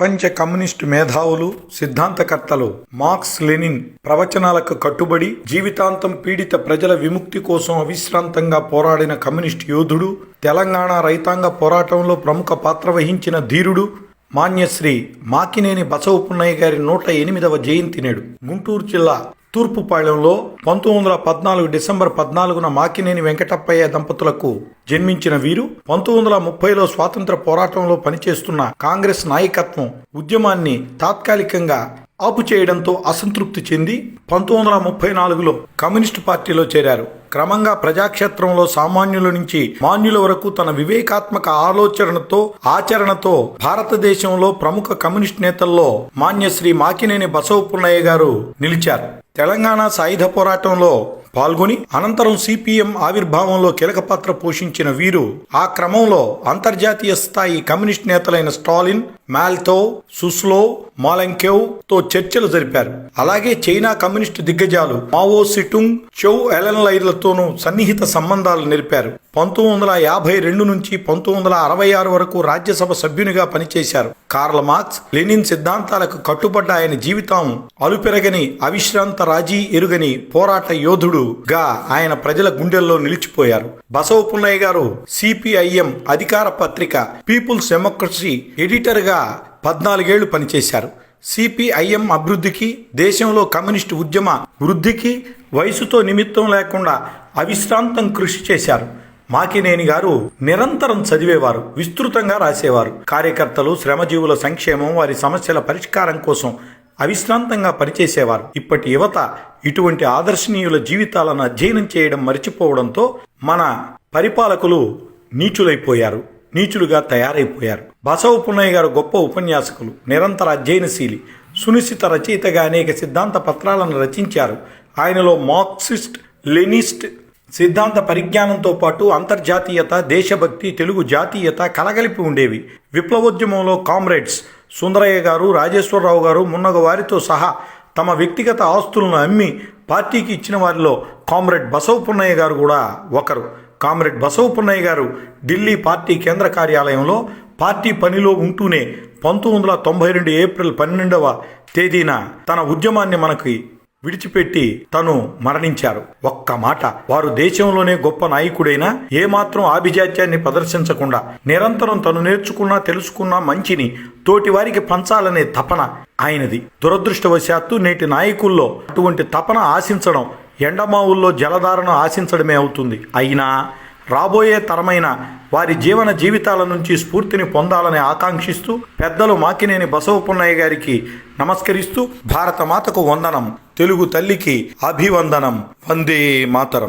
ప్రపంచ కమ్యూనిస్టు మేధావులు సిద్ధాంతకర్తలు marks Lenin ప్రవచనాలకు కట్టుబడి జీవితాంతం పీడిత ప్రజల విముక్తి కోసం అవిశ్రాంతంగా పోరాడిన కమ్యూనిస్టు యోధుడు తెలంగాణ రైతాంగ పోరాటంలో ప్రముఖ పాత్ర వహించిన ధీరుడు మాన్యశ్రీ మాకినేని బసవపున్నయ్య గారి నూట ఎనిమిదవ జయంతి నేడు. గుంటూరు జిల్లా తూర్పుపాళెంలో పంతొమ్మిది వందల పద్నాలుగు డిసెంబర్ పద్నాలుగున మాకినేని వెంకటప్పయ్య దంపతులకు జన్మించిన వీరు పంతొమ్మిది వందల ముప్పైలో స్వాతంత్ర పోరాటంలో పనిచేస్తున్న కాంగ్రెస్ నాయకత్వం ఉద్యమాన్ని తాత్కాలికంగా ఆపు చేయడంతో అసంతృప్తి చెంది పంతొమ్మిది వందల ముప్పై నాలుగులో కమ్యూనిస్టు పార్టీలో చేరారు. క్రమంగా ప్రజాక్షేత్రంలో సామాన్యుల నుంచి మాన్యుల వరకు తన వివేకాత్మక ఆలోచనతో ఆచరణతో భారతదేశంలో ప్రముఖ కమ్యూనిస్ట్ నేతల్లో మాన్యశ్రీ మాకినేని బసవపున్నయ్య గారు నిలిచారు. తెలంగాణ సాయుధ పోరాటంలో పాల్గొని అనంతరం సిపిఎం ఆవిర్భావంలో కీలక పాత్ర పోషించిన వీరు ఆ క్రమంలో అంతర్జాతీయ స్థాయి కమ్యూనిస్ట్ నేతలైన స్టాలిన్ మాల్తో సుస్లో మాలంకెవ్తో చర్చలు జరిపారు. అలాగే చైనా కమ్యూనిస్టు దిగ్గజాలు మావో సిటుంగ్ చౌ ఎలన్లైర్లతోనూ సన్నిహిత సంబంధాలు నెరిపారు పంతొమ్మిది వందల యాభై రెండు నుంచి పంతొమ్మిది వందల అరవై ఆరు వరకు రాజ్యసభ సభ్యునిగా పనిచేశారు. కార్ల మార్క్స్ లెనిన్ సిద్ధాంతాలకు కట్టుబడ్డ ఆయన జీవితం అలుపెరగని అవిశ్రాంత రాజీ ఎరుగని పోరాట యోధుడుగా ఆయన ప్రజల గుండెల్లో నిలిచిపోయారు. బసవపున్నయ్య గారు సిపిఐఎం అధికార పత్రిక పీపుల్స్ డెమోక్రసీ ఎడిటర్గా పద్నాలుగేళ్ళు పనిచేశారు. సిపిఐఎం అభివృద్ధికి దేశంలో కమ్యూనిస్టు ఉద్యమ వృద్ధికి వయసుతో నిమిత్తం లేకుండా అవిశ్రాంతం కృషి చేశారు. మాకినేని గారు నిరంతరం చదివేవారు విస్తృతంగా రాసేవారు. కార్యకర్తలు శ్రమజీవుల సంక్షేమం వారి సమస్యల పరిష్కారం కోసం అవిశ్రాంతంగా పనిచేసేవారు. ఇప్పటి యువత ఇటువంటి ఆదర్శనీయుల జీవితాలను అధ్యయనం చేయడం మర్చిపోవడంతో మన పరిపాలకులు నీచులైపోయారు. నీచులుగా తయారైపోయారు. బసవ పున్నయ్య గారు గొప్ప ఉపన్యాసకులు నిరంతర అధ్యయనశీలి సునిశ్చిత రచయితగా అనేక సిద్ధాంత పత్రాలను రచించారు. ఆయనలో మార్క్సిస్ట్ లెనిస్ట్ సిద్ధాంత పరిజ్ఞానంతో పాటు అంతర్జాతీయత దేశభక్తి తెలుగు జాతీయత కలగలిపి ఉండేవి. విప్లవోద్యమంలో కామ్రేడ్స్ సుందరయ్య గారు రాజేశ్వరరావు గారు మున్నగవారితో సహా తమ వ్యక్తిగత ఆస్తులను అమ్మి పార్టీకి ఇచ్చిన వారిలో కామ్రేడ్ బసవ పున్నయ్య గారు కూడా ఒకరు. కామ్రేడ్ బసవపున్నయ్య గారు ఢిల్లీ పార్టీ కేంద్ర కార్యాలయంలో పార్టీ పనిలో ఉంటూనే పంతొమ్మిది వందల తొంభై రెండు ఏప్రిల్ పన్నెండవ తేదీన తన ఉద్యమాన్ని మనకి విడిచిపెట్టి తను మరణించారు. ఒక్క మాట వారు దేశంలోనే గొప్ప నాయకుడైనా ఏమాత్రం ఆభిజాత్యాన్ని ప్రదర్శించకుండా నిరంతరం తను నేర్చుకున్నా తెలుసుకున్న మంచిని తోటి వారికి పంచాలనే తపన ఆయనది. దురదృష్టవశాత్తు నేటి నాయకుల్లో అటువంటి తపన ఆశించడం ఎండమావుల్లో జలధారను ఆశించడమే అవుతుంది. అయినా రాబోయే తరమైన వారి జీవన జీవితాల నుంచి స్ఫూర్తిని పొందాలని ఆకాంక్షిస్తూ పెద్దలు మాకినేని బసవపున్నయ్య గారికి నమస్కరిస్తూ భారత మాతకు వందనం తెలుగు తల్లికి అభివందనం వందే మాతరం.